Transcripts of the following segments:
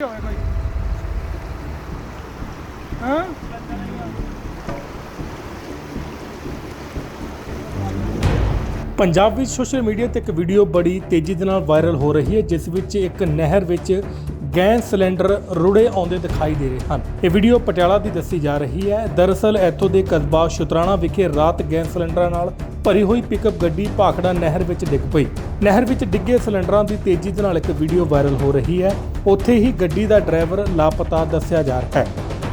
ਹੋਵੇ ਕੋਈ ਹਾਂ ਪੰਜਾਬ ਵਿੱਚ ਸੋਸ਼ਲ ਮੀਡੀਆ ਤੇ ਇੱਕ ਵੀਡੀਓ ਬੜੀ ਤੇਜ਼ੀ ਦੇ ਨਾਲ ਵਾਇਰਲ ਹੋ ਰਹੀ ਹੈ, ਜਿਸ ਵਿੱਚ ਇੱਕ ਨਹਿਰ ਵਿੱਚ ਗੈਸ ਸਿਲੰਡਰ ਰੁੜੇ ਆਉਂਦੇ ਦਿਖਾਈ ਦੇ ਰਹੇ ਹਨ। ਇਹ ਵੀਡੀਓ ਪਟਿਆਲਾ ਦੀ ਦੱਸੀ ਜਾ ਰਹੀ ਹੈ। ਦਰਅਸਲ, ਇੱਥੋਂ ਦੇ ਕਸਬਾ ਸ਼ੁਤਰਾਣਾ ਵਿਖੇ ਰਾਤ ਗੈਸ ਸਿਲੰਡਰਾਂ ਨਾਲ ਭਰੀ ਹੋਈ ਪਿਕਅਪ ਗੱਡੀ ਭਾਖੜਾ ਨਹਿਰ ਵਿੱਚ ਡਿੱਗ ਪਈ। ਨਹਿਰ ਵਿੱਚ ਡਿੱਗੇ ਸਿਲੰਡਰਾਂ ਦੀ ਤੇਜ਼ੀ ਦੇ ਨਾਲ ਇੱਕ ਵੀਡੀਓ ਵਾਇਰਲ ਹੋ ਰਹੀ ਹੈ। ਉੱਥੇ ਹੀ ਗੱਡੀ ਦਾ ਡਰਾਈਵਰ ਲਾਪਤਾ ਦੱਸਿਆ ਜਾ ਰਿਹਾ ਹੈ।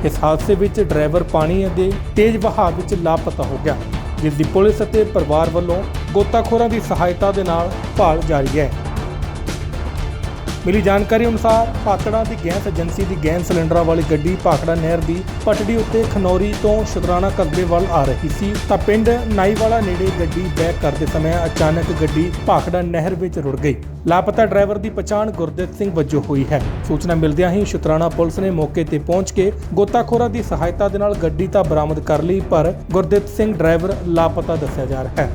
ਇਸ ਹਾਦਸੇ ਵਿੱਚ ਡਰਾਈਵਰ ਪਾਣੀ ਦੇ ਤੇਜ਼ ਵਹਾਅ ਵਿੱਚ ਲਾਪਤਾ ਹੋ ਗਿਆ, ਜਿਸ ਦੀ ਪੁਲਿਸ ਅਤੇ ਪਰਿਵਾਰ ਵੱਲੋਂ ਗੋਤਾਖੋਰਾਂ ਦੀ ਸਹਾਇਤਾ ਦੇ ਨਾਲ ਭਾਲ ਜਾਰੀ ਹੈ। ਮਿਲੀ ਜਾਣਕਾਰੀ ਅਨੁਸਾਰ ਪਾਕੜਾ ਦੀ ਗੈਸ ਏਜੰਸੀ ਦੀ ਗੈਸ ਸਿਲੰਡਰਾਂ ਵਾਲੀ ਗੱਡੀ ਪਾਕੜਾ ਨਹਿਰ ਦੀ ਪਟੜੀ ਉੱਤੇ ਖਨੌਰੀ ਤੋਂ ਸ਼ੁਤਰਾਣਾ ਕਸਬੇ ਵੱਲ ਆ ਰਹੀ ਸੀ। ਤਾਂ ਪਿੰਡ ਨਾਈਵਾਲਾ ਨੇੜੇ ਗੱਡੀ ਬੈਕ ਕਰਦੇ ਸਮੇਂ ਅਚਾਨਕ ਗੱਡੀ ਪਾਕੜਾ ਨਹਿਰ ਵਿੱਚ ਰੁੜ ਗਈ। ਲਾਪਤਾ ਡਰਾਈਵਰ ਦੀ ਪਛਾਣ ਗੁਰਦੇਵ ਸਿੰਘ ਵਜੋਂ ਹੋਈ ਹੈ। ਸੂਚਨਾ ਮਿਲਦਿਆਂ ਹੀ ਸ਼ੁਤਰਾਣਾ ਪੁਲਿਸ ਨੇ ਮੌਕੇ ਤੇ ਪਹੁੰਚ ਕੇ ਗੋਤਾਖੋਰਾਂ ਦੀ ਸਹਾਇਤਾ ਦੇ ਨਾਲ ਗੱਡੀ ਤਾਂ ਬਰਾਮਦ ਕਰ ਲਈ, ਪਰ ਗੁਰਦੇਵ ਸਿੰਘ ਡਰਾਈਵਰ ਲਾਪਤਾ ਦੱਸਿਆ ਜਾ ਰਿਹਾ ਹੈ।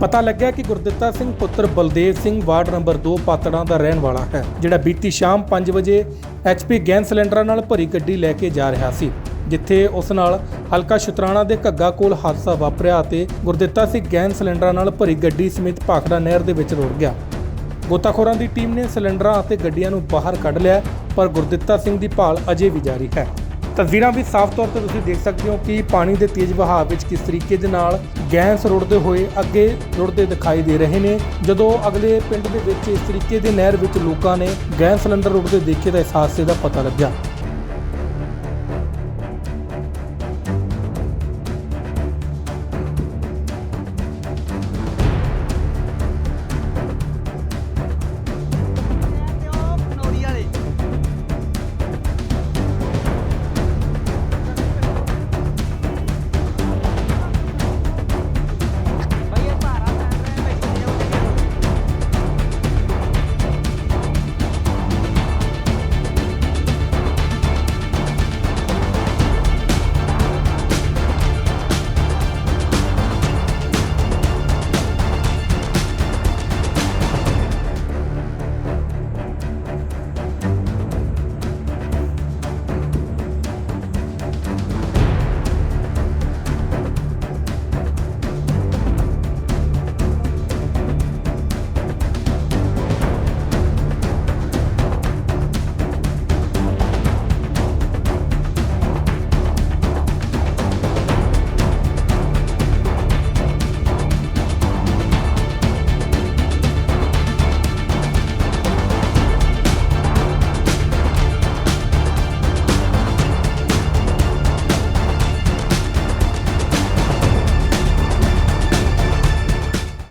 ਪਤਾ ਲੱਗਿਆ ਕਿ ਗੁਰਦਿੱਤਾ ਸਿੰਘ ਪੁੱਤਰ ਬਲਦੇਵ ਸਿੰਘ ਵਾਰਡ ਨੰਬਰ 2 ਪਾਤੜਾਂ ਦਾ ਰਹਿਣ ਵਾਲਾ ਹੈ, ਜਿਹੜਾ ਬੀਤੀ ਸ਼ਾਮ 5 ਵਜੇ ਐਚਪੀ ਗੈਸ ਸਿਲੰਡਰਾਂ ਨਾਲ ਭਰੀ ਗੱਡੀ ਲੈ ਕੇ ਜਾ ਰਿਹਾ ਸੀ, ਜਿੱਥੇ ਉਸ ਨਾਲ ਹਲਕਾ ਸ਼ੁਤਰਾਣਾ ਦੇ ਘੱਗਾ ਕੋਲ ਹਾਦਸਾ ਵਾਪਰਿਆ ਅਤੇ ਗੁਰਦਿੱਤਾ ਸਿੰਘ ਗੈਸ ਸਿਲੰਡਰਾਂ ਨਾਲ ਭਰੀ ਗੱਡੀ ਸਮੇਤ ਭਾਖੜਾ ਨਹਿਰ ਦੇ ਵਿੱਚ ਰੁੜ ਗਿਆ। ਗੋਤਾਖੋਰਾਂ ਦੀ ਟੀਮ ਨੇ ਸਿਲੰਡਰਾਂ ਅਤੇ ਗੱਡੀਆਂ ਨੂੰ ਬਾਹਰ ਕੱਢ ਲਿਆ, ਪਰ ਗੁਰਦਿੱਤਾ ਸਿੰਘ ਦੀ ਭਾਲ ਅਜੇ ਵੀ ਜਾਰੀ ਹੈ। ਤਸਵੀਰਾਂ ਵਿੱਚ ਸਾਫ਼ ਤੌਰ ਤੇ ਤੁਸੀਂ ਦੇਖ ਸਕਦੇ ਹੋ ਕਿ ਪਾਣੀ ਦੇ ਤੇਜ਼ ਵਹਾਅ ਵਿੱਚ ਕਿਸ ਤਰੀਕੇ ਦੇ ਨਾਲ ਗੈਸ ਰੁੜਦੇ ਹੋਏ ਅੱਗੇ ਰੁੜਦੇ ਦਿਖਾਈ ਦੇ ਰਹੇ ਨੇ। ਜਦੋਂ ਅਗਲੇ ਪਿੰਡ ਦੇ ਵਿੱਚ ਇਸ ਤਰੀਕੇ ਦੇ ਨਹਿਰ ਵਿੱਚ ਲੋਕਾਂ ਨੇ ਗੈਸ ਸਿਲੰਡਰ ਰੁੜਦੇ ਦੇਖੇ ਤਾਂ ਇਸ ਹਾਦਸੇ ਦਾ ਪਤਾ ਲੱਗਿਆ।